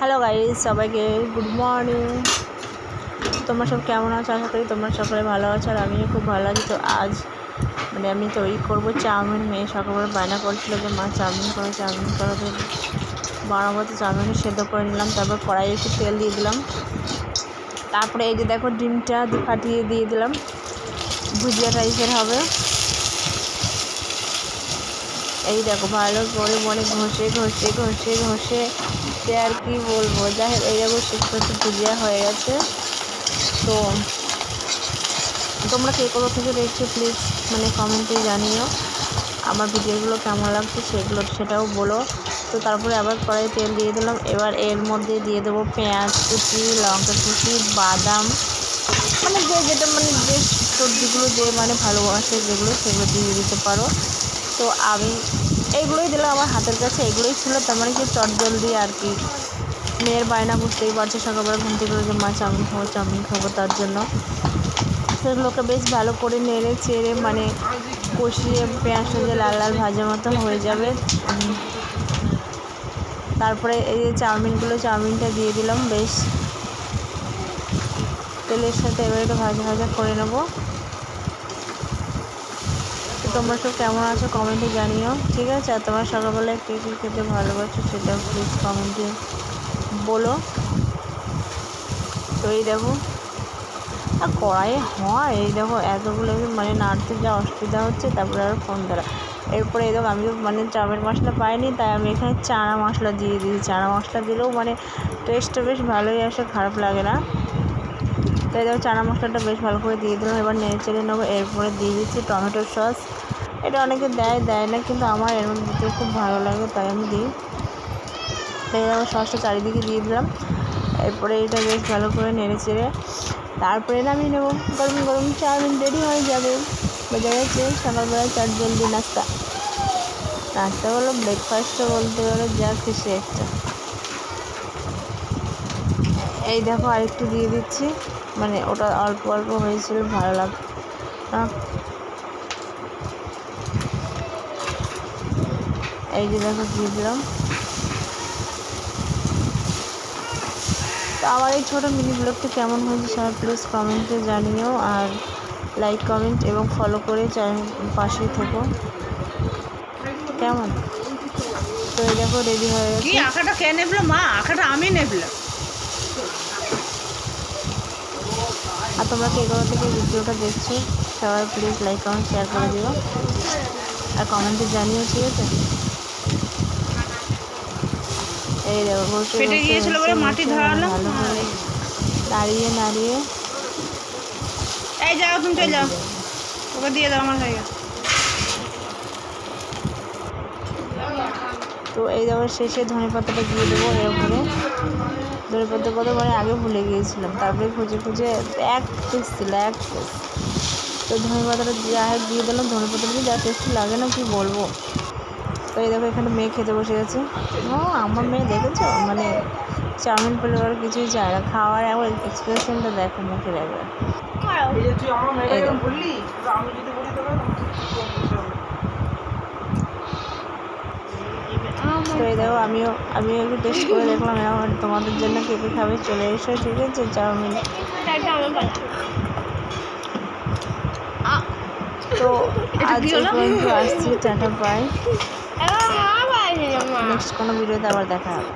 Hello guys সবাইকে good morning তোমরা সব কেমন আছো? আশা করি তোমরা সকলে ভালো আছো আর আমিও খুব ভালো আছি। তো আজ মানে আমি তৈরি করব চাউমিন। মেয়ে সকালবেলা বায়না করছিল যে, মা, চাউমিন করো চাউমিন করো। তো বাড়াবো চাউমিন সেদ্ধ করে নিলাম। তারপর কড়াইয়ে একটু তেল দিয়ে দিলাম। তারপরে এই যে দেখো, ডিমটা ফাটিয়ে দিয়ে দিলাম। ভুজিয়া টাইপের হবে। এই দেখো, ভালো করে মনে ঘষে ঘষে ঘষে ঘষে সে আর কি বলব, যাই হোক, এই দেখো শেষ করতে ভুজিয়া হয়ে গেছে। তো তোমরা কে কোথা থেকে দেখছ প্লিজ মানে কমেন্টে জানিও। আমার ভিডিওগুলো কেমন লাগছে সেগুলো, সেটাও বলো। তো তারপরে আবার কড়াই তেল দিয়ে দিলাম। এবার এর মধ্যে দিয়ে দেবো পেঁয়াজ কুচি, লঙ্কা কুচি, বাদাম। মানে যে যেটা মানে যে সবজিগুলো যে মানে ভালোবাসে যেগুলো, সেগুলো দিয়ে দিতে পারো। তো আমি এইগুলোই দিলাম আমার হাতের কাছে, এগুলোই ছিল তার মানে কি চটজলদি আর কি। মেয়ের বায়না বুঝতেই পারছে সকালবেলা ঘুম থেকে যে মা চাউমিন খাব চাউমিন খাব তার জন্য। সেগুলোকে বেশ ভালো করে নেড়ে চেড়ে মানে কষিয়ে পেঁয়াজটা যে লাল লাল ভাজার মতো হয়ে যাবে। তারপরে এই যে চাউমিনগুলো, চাউমিনটা দিয়ে দিলাম, বেশ তেলের সাথে এবার একটু ভাজা ভাজা করে নেব। তোমরা সব কেমন আছো কমেন্টে জানিও, ঠিক আছে? আর তোমার সকালবেলায় কে কী খেতে ভালোবাসো সেটাও প্লিজ কমেন্টে বলো। তো এই দেখো আর কড়াইয়ে হয়, এই দেখো এতগুলো মানে নাড়তে যা অসুবিধা হচ্ছে, তারপরে আর ফোন ধরা এরপরে এই দেখো আমি তো মানে চাউমিন মশলা পাইনি, তাই আমি এখানে চানা মশলা দিয়ে দিয়েছি। চানা মশলা দিলেও মানে টেস্টটা বেশ ভালোই আসে, খারাপ লাগে না। তাই দেখো চানা মশলাটা বেশ ভালো করে দিয়ে দিলাম। এবার নেড়ে চেড়ে নেব, এরপরে দিয়ে দিচ্ছি টমেটো সস। এটা অনেকে দেয় দেয় না, কিন্তু আমার এর মধ্যে খুব ভালো লাগে, তাই আমি দিই। তাই দেখো সসটা চারিদিকে দিয়ে দিলাম। এরপরে এটা বেশ ভালো করে নেড়ে চেড়ে তারপরে নামিয়ে নেব। গরম গরম চাউমিন রেডি হয়ে যাবে। বোঝা গেছে সকালবেলা চার জলদি নাস্তা। নাস্তা হলো ব্রেকফাস্টও বলতে পারো যা খুশি একটা। এই দেখো আরেকটু দিয়ে দিচ্ছি। মানে ওটা অল্প অল্প হয়েছিল ভালো লাগ এই যে দেখো দিয়ে দিলাম। তো আমার এই ছোটো মিনি ব্লগটি কেমন হয়েছে সবাই প্লিজ কমেন্টে জানিও আর লাইক কমেন্ট এবং ফলো করে চ্যানেল পাশে থেকো। কেমন? তো এই দেখো রেডি হয়ে গেছে। আঁকাটা কে নেবলো মা? আঁকাটা আমি নেবলাম। তোমরা কে কোথা থেকে ভিডিওটা দেখছ সবাই প্লিজ লাইক কমেন্ট শেয়ার করে দিও। আর কমেন্টে জানিও ঠিক আছে? এই দেখো ফেটে গিয়েছিল বলে মাটি ধরালো। দাঁড়িয়ে দাঁড়িয়ে এই যাও তুমি চলে যাও। ওকে দিয়ে দাও আমার হয়ে গেছে। তো এই দেখো শেষে ধনে পাতাটা দিয়ে দেবো এর উপরে ধনে পাতা কথা মানে আগে ভুলে গিয়েছিলাম তারপরে খুঁজে খুঁজে এক পিস ছিল এক পিস তো ধনে পাতাটা যা দিয়ে দিলাম ধনে পাতাটা যা টেস্টি লাগে না কি বলব? তো এই দেখো এখানে মেয়ে খেতে বসে গেছে। হ্যাঁ আমার মেয়ে দেখেছ? মানে চাউমিন পেলে ওর কিছুই চায় না। খাওয়ার একবার এক্সপ্রেশনটা দেখো মুখের একবার এই দেখো। তো এই দেখো আমিও আমিও একটু টেস্ট করে দেখলাম এরকম তোমাদের জন্য কে কে খাবে চলে এসো ঠিক আছে চাউমিন। তো আজ পর্যন্ত আসছি টাটা পাই নেক্সট কোনো ভিডিওতে আবার দেখা হবে।